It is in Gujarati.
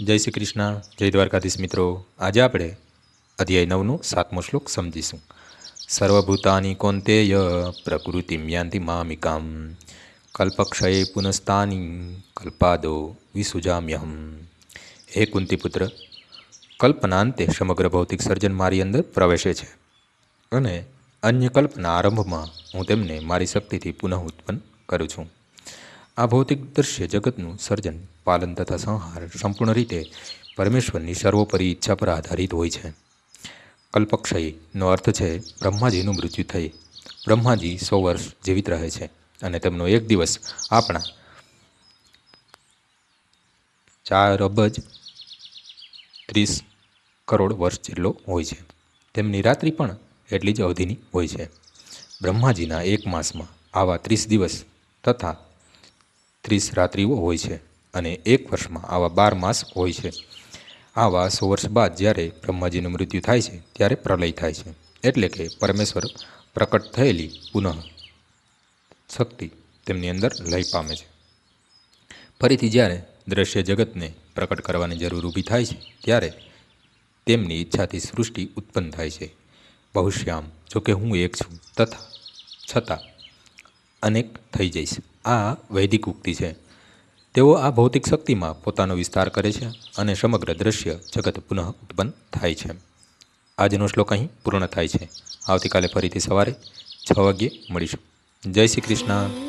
જય શ્રી કૃષ્ણ, જય દ્વારકાધીશ મિત્રો. આજે આપણે અધ્યાય નવનું સાતમો શ્લોક સમજીશું. સર્વભૂતાની કોંતેય પ્રકૃતિ યાંતિ મામિકામ. કલ્પક્ષયે પુનસ્તાની કલ્પાદો વિસુજામ્યહમ. હે કુંતીપુત્ર, કલ્પનાંતે સમગ્ર ભૌતિક સર્જન મારી અંદર પ્રવેશે છે અને અન્ય કલ્પના આરંભમાં હું તેમને મારી શક્તિથી પુનઃ ઉત્પન્ન કરું છું. આ ભૌતિક દૃશ્ય જગતનું સર્જન, પાલન તથા સંહાર સંપૂર્ણ રીતે પરમેશ્વરની સર્વોપરી ઈચ્છા પર આધારિત હોય છે. કલ્પક્ષયનો અર્થ છે, બ્રહ્માજીનું મૃત્યુ થઈ. બ્રહ્માજી સો વર્ષ જીવિત રહે છે અને તેમનો એક દિવસ આપણા ચાર અબજ ત્રીસ કરોડ વર્ષ જેટલો હોય છે. તેમની રાત્રિ પણ એટલી જ અવધિની હોય છે. બ્રહ્માજીના એક માસમાં આવા ત્રીસ દિવસ તથા ત્રીસ રાત્રિઓ હોય છે અને એક વર્ષમાં આવા બાર માસ હોય છે. આવા સો વર્ષ બાદ જ્યારે બ્રહ્માજીનું મૃત્યુ થાય છે, ત્યારે પ્રલય થાય છે. એટલે કે પરમેશ્વર પ્રકટ થયેલી પુનઃ શક્તિ તેમની અંદર લય પામે છે. ફરીથી જ્યારે દ્રશ્ય જગતને પ્રકટ કરવાની જરૂર ઊભી થાય છે, ત્યારે તેમની ઈચ્છાથી સૃષ્ટિ ઉત્પન્ન થાય છે. બહુશ્યામ, જોકે હું એક છું, તથા છતાં અનેક થઈ જઈશ. આ વૈદિક ઉક્તિ છે. તેઓ આ ભૌતિક શક્તિમાં પોતાનો વિસ્તાર કરે છે અને સમગ્ર દ્રશ્ય જગત પુનઃ ઉત્પન્ન થાય છે. આજનો શ્લોક અહીં પૂર્ણ થાય છે. આવતીકાલે ફરીથી સવારે છ વાગ્યે મળીશું. જય શ્રી કૃષ્ણ.